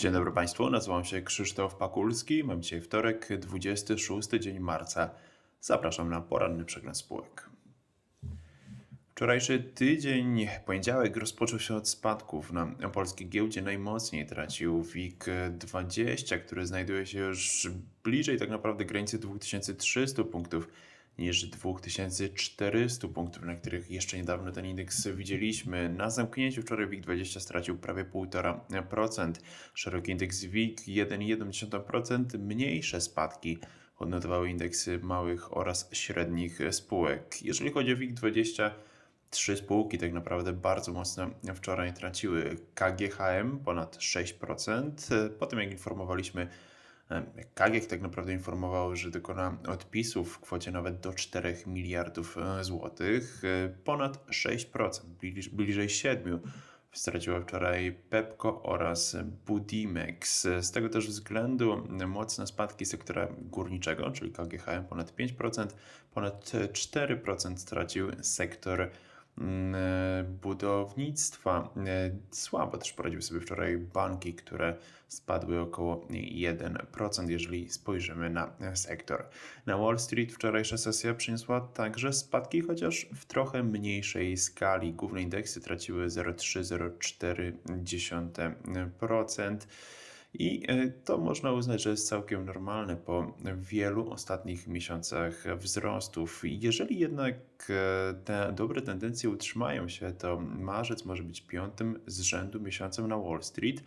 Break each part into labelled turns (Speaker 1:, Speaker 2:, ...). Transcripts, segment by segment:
Speaker 1: Dzień dobry Państwu, nazywam się Krzysztof Pakulski. Mam dzisiaj wtorek, 26 dzień marca. Zapraszam na poranny przegląd spółek. Wczorajszy tydzień, poniedziałek, rozpoczął się od spadków. Na polskiej giełdzie najmocniej tracił WIG20, który znajduje się już bliżej tak naprawdę granicy 2300 punktów niż 2400 punktów, na których jeszcze niedawno ten indeks widzieliśmy. Na zamknięciu wczoraj WIG20 stracił prawie 1,5%. Szeroki indeks WIG 1,1%, mniejsze spadki odnotowały indeksy małych oraz średnich spółek. Jeżeli chodzi o WIG20, trzy spółki tak naprawdę bardzo mocno wczoraj traciły. KGHM ponad 6%. Po tym jak informowaliśmy, KGH tak naprawdę informował, że dokona odpisów w kwocie nawet do 4 miliardów e, złotych. E, ponad 6%, bliżej 7% straciła wczoraj Pepco oraz Budimex. Z tego też względu mocne spadki sektora górniczego, czyli KGHM ponad 5%, ponad 4% stracił sektor e, budownictwa. E, słabo też poradziły sobie wczoraj banki, które spadły około 1%, jeżeli spojrzymy na sektor. Na Wall Street wczorajsza sesja przyniosła także spadki, chociaż w trochę mniejszej skali. Główne indeksy traciły 0,3-0,4%. I e, to można uznać, że jest całkiem normalne po wielu ostatnich miesiącach wzrostów. Jeżeli jednak e, te dobre tendencje utrzymają się, to marzec może być piątym z rzędu miesiącem na Wall Street,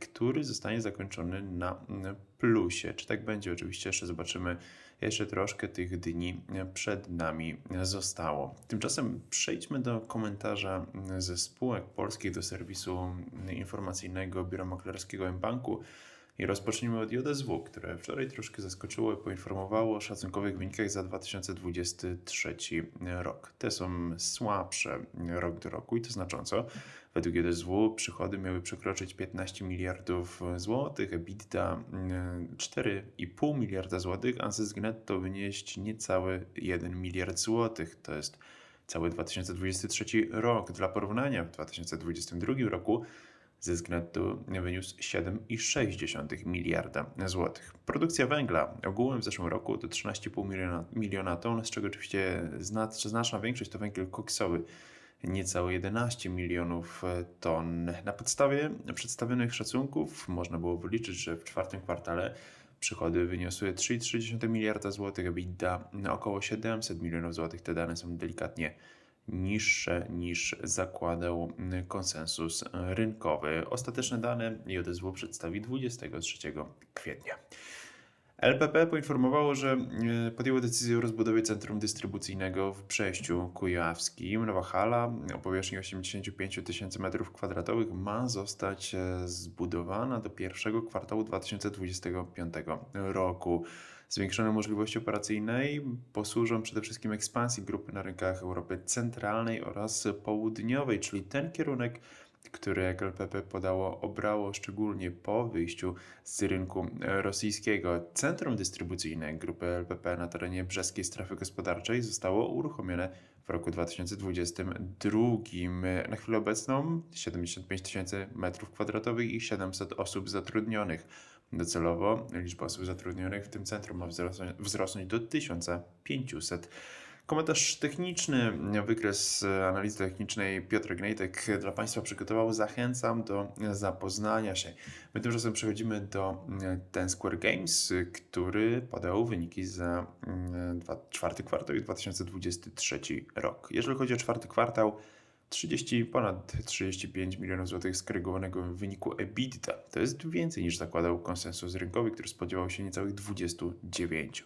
Speaker 1: który zostanie zakończony na plusie. Czy tak będzie? Oczywiście jeszcze zobaczymy jeszcze troszkę tych dni przed nami zostało. Tymczasem przejdźmy do komentarza ze spółek polskich do serwisu informacyjnego Biura Maklerskiego M-Banku. I rozpocznijmy od JSW, które wczoraj troszkę zaskoczyło i poinformowało o szacunkowych wynikach za 2023 rok. Te są słabsze rok do roku i to znacząco. Według JSW przychody miały przekroczyć 15 miliardów złotych, EBITDA 4,5 mm, miliarda złotych, a zysk netto wynieść niecały 1 miliard złotych. To jest cały 2023 rok. Dla porównania w 2022 roku Zysk netto wyniósł 7,6 miliarda złotych. Produkcja węgla ogółem w zeszłym roku to 13,5 miliona, miliona ton, z czego oczywiście znaczna większość to węgiel koksowy, niecałe 11 milionów ton. Na podstawie przedstawionych szacunków można było wyliczyć, że w czwartym kwartale przychody wyniosły 3,3 miliarda złotych, EBITDA około 700 milionów złotych. Te dane są delikatnie niższe niż zakładał konsensus rynkowy. Ostateczne dane JSW przedstawi 23 kwietnia. LPP poinformowało, że e, podjęło decyzję o rozbudowie centrum dystrybucyjnego w Przejściu Kujawskim. Nowa hala o powierzchni 85 tysięcy m2 ma zostać e, zbudowana do pierwszego kwartału 2025 roku. Zwiększone możliwości operacyjnej posłużą przede wszystkim ekspansji grupy na rynkach Europy Centralnej oraz Południowej, czyli ten kierunek, który jak LPP podało, obrało szczególnie po wyjściu z rynku rosyjskiego. Centrum dystrybucyjne grupy LPP na terenie brzeskiej strefy gospodarczej zostało uruchomione w roku 2022. Na chwilę obecną 75 tysięcy metrów kwadratowych i 700 osób zatrudnionych. Docelowo liczba osób zatrudnionych w tym centrum ma wzrosnąć do 1500. Komentarz techniczny, wykres analizy technicznej Piotr Gnejtek dla Państwa przygotował. Zachęcam do zapoznania się. My tymczasem przechodzimy do Ten Square Games, który podał wyniki za mm, czwarty kwartał i 2023 rok. Jeżeli chodzi o czwarty kwartał, 30, ponad 35 milionów złotych skorygowanego wyniku EBITDA. To jest więcej niż zakładał konsensus rynkowy, który spodziewał się niecałych 29.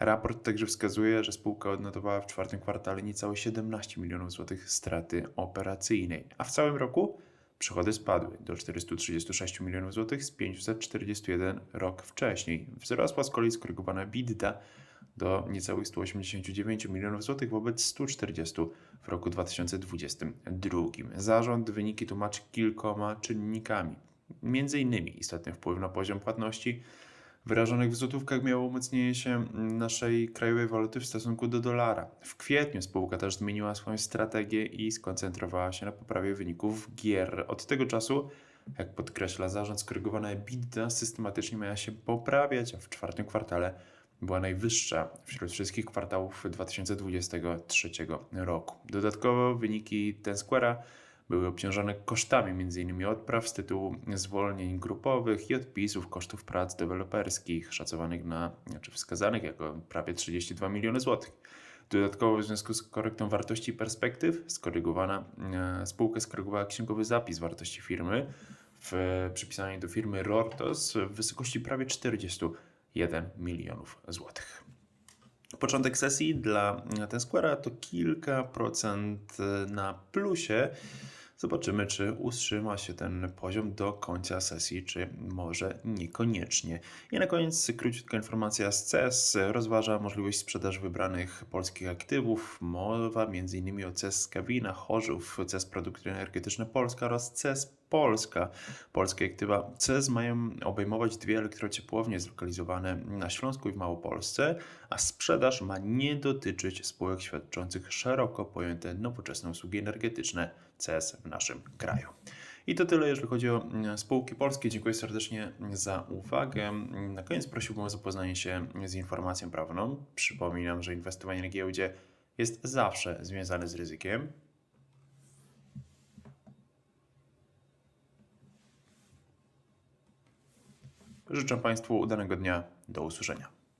Speaker 1: Raport także wskazuje, że spółka odnotowała w czwartym kwartale niecałe 17 milionów złotych straty operacyjnej, a w całym roku przychody spadły do 436 milionów złotych z 541 rok wcześniej. Wzrosła z kolei skorygowana EBITDA do niecałych 189 milionów złotych wobec 140 w roku 2022. Zarząd wyniki tłumaczy kilkoma czynnikami. Między innymi istotny wpływ na poziom płatności wyrażonych w złotówkach miało umocnienie się naszej krajowej waluty w stosunku do dolara. W kwietniu spółka też zmieniła swoją strategię i skoncentrowała się na poprawie wyników gier. Od tego czasu Jak podkreśla zarząd, skorygowana EBITDA systematycznie miała się poprawiać, a w czwartym kwartale była najwyższa wśród wszystkich kwartałów 2023 roku. Dodatkowo wyniki Tensquare'a były obciążone kosztami m.in. odpraw z tytułu zwolnień grupowych i odpisów kosztów prac deweloperskich, szacowanych na, znaczy wskazanych jako prawie 32 miliony złotych. Dodatkowo w związku z korektą wartości perspektyw skorygowana, e, spółka skorygowała księgowy zapis wartości firmy w przypisaniu do firmy Rortos w wysokości prawie 41 milionów złotych. Początek sesji dla Tensquare'a to kilka procent na plusie. Zobaczymy, czy utrzyma się ten poziom do końca sesji, czy może niekoniecznie. I na koniec króciutka informacja z CES. Rozważa możliwość sprzedaży wybranych polskich aktywów. Mowa m.in. o CES Skawina, Chorzów, CES Produkty Energetyczne Polska oraz CES Polska. Polskie aktywa CES mają obejmować dwie elektrociepłownie zlokalizowane na Śląsku i w Małopolsce, a sprzedaż ma nie dotyczyć spółek świadczących szeroko pojęte nowoczesne usługi energetyczne CES w naszym kraju. I to tyle, jeżeli chodzi o mm, spółki polskie. Dziękuję serdecznie za uwagę. Na koniec prosiłbym o zapoznanie się z informacją prawną. Przypominam, że inwestowanie na giełdzie jest zawsze związane z ryzykiem. Życzę Państwu udanego dnia. Do usłyszenia.